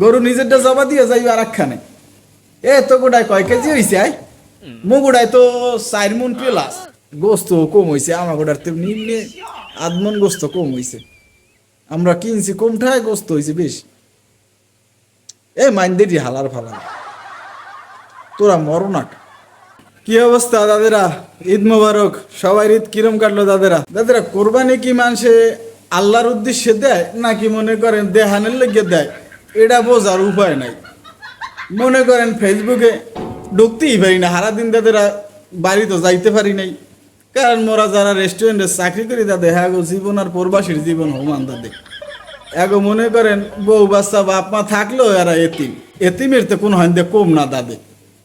গরু নিজেরটা জবা দিয়ে যাইবে আর একখানে এ তো গোটায় কয় কেজি হয়েছে আয়? মুগুড়ায় তো চার মন প্লাস গোস্ত কম হয়েছে আমার গোটার তো নিম্নে আধ মন গোস্ত কম হয়েছে আমরা কিনছি কমঠায় গোস্ত হয়েছে বেশি। এ মাইন্দেরই হালার ফালার। তোরা মরো না। কি অবস্থা দাদেরা? ঈদ মোবারক। সবাই ঈদ কিরম কাটলো দাদেরা? দাদেরা, কোরবানি কি মানুষে আল্লাহর উদ্দেশ্যে দেয়, নাকি মনে করেন দেহানের লেগে দেয়? এটা বোঝার উপায় নাই। মনে করেন ফেসবুকে ঢুকতেই পারি না, সারাদিন দাদেরা বাড়ি তো যাইতে পারি নাই। কারণ মোরা যারা রেস্টুরেন্টে চাকরি করি তাদের হ্যাঁ জীবন আর প্রবাসীর জীবন হমান তাদের। এগো মনে করেন বউ, বাচ্চা, বাপ, মা থাকলেও এরা এতিম। এতিমের তো কোনো হইন্দে কম না দাদে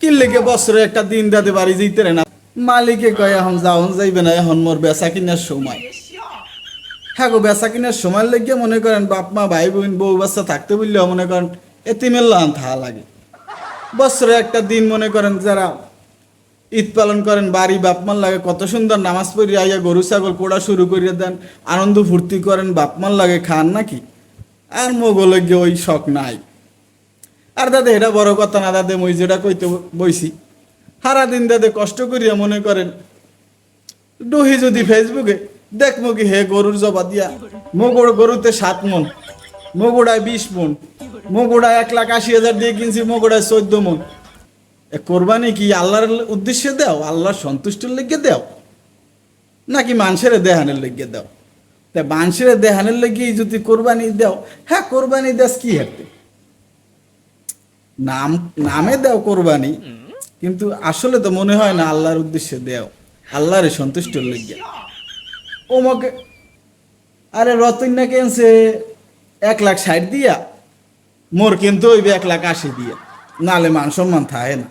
কি লেগে বছরে একটা দিন দাদে বাড়ি যেতে না। মালিকে কয়, এখন যাওন যাইবে না, এখন মোর বেচা কিনার সময়। হ্যাঁ গো, বেচা কিনার সময় লেগে মনে করেন বাপ মা, ভাই বোন, বউ বাচ্চা থাকতে বললেও মনে করেন এতিমের লান থাকা লাগে। বছরে একটা দিন মনে করেন যারা ঈদ পালন করেন, বাড়ি বাপমার লাগে, কত সুন্দর নামাজ পড়ি আইয়া গরু, ছাগল পোড়া শুরু করিয়া দেন, আনন্দ ফুর্তি করেন বাপমার লাগে খান নাকি? আর মোগলে গিয়ে ওই শখ নাই। আর দাদা, এটা বড় কথা না, দাদা, মই যেটা কইতে বইছি। সারাদিন দাদা কষ্ট করিয়া মনে করেন ডহি যদি ফেসবুকে দেখব কি হে গরুর জবা দিয়া। মগুড় গরুতে সাত মন মগুড়ায় বিশ মন মগুড়ায় এক লাখ আশি হাজার দিয়ে কিনছি মগুড়ায় চোদ্দ মন। কোরবানি কি আল্লাহর উদ্দেশ্যে দাও? আল্লাহর সন্তুষ্টির লেগে দাও? নাকি মানুষের দেহানের লেগে দাও? তা মানুষের দেহানের লেগে যদি কোরবানি দাও হ্যাঁ কোরবানি দাস কি হাতে নাম নামে দাও কোরবানি, কিন্তু আসলে তো মনে হয় না আল্লাহর উদ্দেশ্যে দেও। আল্লাহর সন্তুষ্টির লেগে। ওমকে, আরে রতন না কেনছে? এক লাখ ষাট দিয়া। মোর কিন্তু হইবে এক লাখ আশি দিয়া। নালে মান সম্মান থাকে না।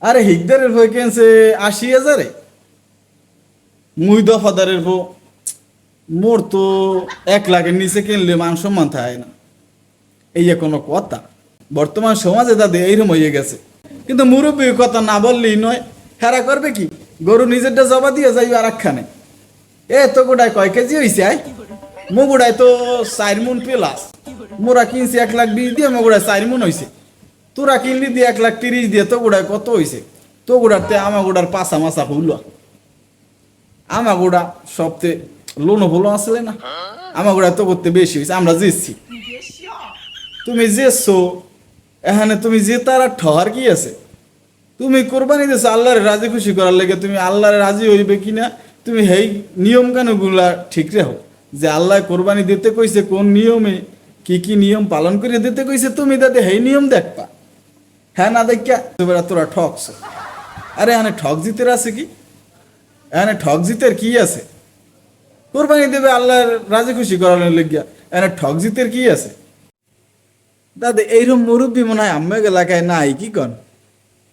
আরে হিকদারের বই কেনছে আশি হাজারে? মুই দফাদারের বউ। মোর তো এক লাখের নিচে কিনলে মান সম্মান থাকে না। এই কোনো কথা। বর্তমান সমাজে দাদা এইরকম হয়ে গেছে। কিন্তু মুরব্বীর কথা না বললেই নয়। হেরা করবে কি? গরু নিজেরটা জবা দিয়ে যাইবে আর একখানে এ তো গোটায় কয় কেজি হয়েছে আয়? মুগুড়ায় তো চার মন প্লাস মোরা কিনছি এক লাখ বিশ দিয়ে মগুড়ায় চার মন হয়েছে তোরা কিনলি দিয়ে এক লাখ তিরিশ দিয়ে তো গোড়ায় কত হয়েছে তো গোড়াতে আমা গোড়ার পাশা মাছা হইল আমা গোড়া সবতে লোনও ভুলো আসলে না? আমা গোড়া তো করতে বেশি হয়েছে আমরা জিতছি। তুমি যেছো এখানে তুমি যে তারা ঠহার কি আছে? তুমি কোরবানি দিয়েছ আল্লাহরে রাজি খুশি করার লেগে তুমি আল্লাহরে রাজি হইবে কিনা? তুমি হেই নিয়ম কানুনগুলা ঠিক রেখো যে আল্লাহ কোরবানি দিতে কইছে কোন নিয়মে কি কি নিয়ম পালন করে দিতে কইছে তুমি তাতে হেই নিয়ম দেখবা। হ্যাঁ না দেখিয়া তোরা তোরা ঠকছ আরে এখানে ঠক জিতের আছে কি? এখানে ঠক জিতের কি আছে? কোরবানি দেবে আল্লাহর রাজি খুশি করানোর লেগিয়া এখানে ঠক জিতের কি আছে? দাদা এইরকম মুরব্বী মনে হয় আম্মেক এলাকায় নাই, কি কন?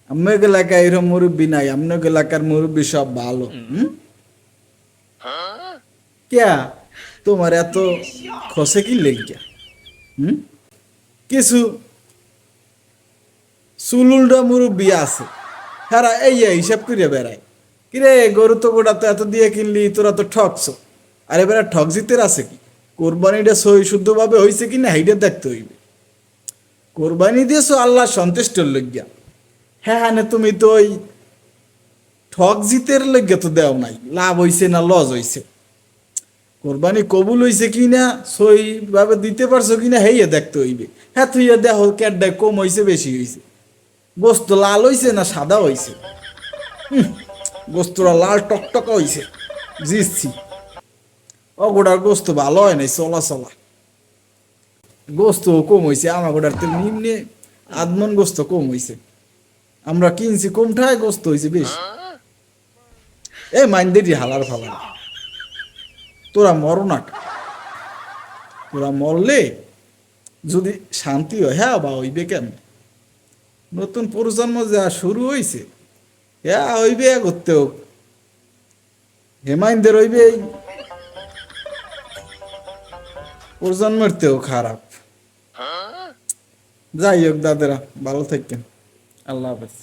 আম্মেক এলাকায় এইরকম মুরব্বী নাই আমনেক এলাকার মুরব্বী সব ভালো, হুম? ক্যা? তোমার এত খসে কি হুম? কিছু মুরব্বী আছে। হ্যাঁ এই হিসাব করিয়া বেড়ায়। কিরে, গরু তো গোটা তো এত দিয়ে কিনলি, তোরা তো ঠকছ। আর এবারে ঠক জিতের আছে কি? কোরবানিটা সই শুদ্ধভাবে হয়েছে কি না সেইটা দেখতে হইবে। কোরবানি দিয়েছ আল্লাহ সন্তুষ্টর লজ্ঞা হ্যাঁ হ্যাঁ তুমি তো ওই ঠক জিতের লজ্ঞা তো দেও নাই লাভ হইছে না লস হইছে। কোরবানি কবুল হইছে কি না সই ভাবে দিতে পারছ কি না হেইয়া দেখতে হইবে। হ্যাঁ তুই দেখ ক্যাডায় কম হইছে বেশি হইছে। গোস্ত লাল হইছে না সাদা হুম, গোস্তরা লাল টকটকা হইছে। জিতছি। অগোড়ার গোস্ত ভালো হয় নাই চলা চলা। গোস্ত কম হইছে আমার গোড়ার তেল নিম্নে আদমন গোস্ত কম হইছে। আমরা কিনছি কমঠায় গোস্ত হইছে বেশি। এ মাইন্দেরই হালার ফালার তোরা মর না তোরা মরলে যদি শান্তি হয় হ্যাঁ বা হইবে কেন নতুন প্রজন্ম যা শুরু হইছে হ্যাঁ হইবে করতে হোক। হেমাইন্দের হইবে এই। প্রজন্মের তেও খারাপ। যাই হোক দাদারা ভালো থাকেন আল্লাহ হাফেজ।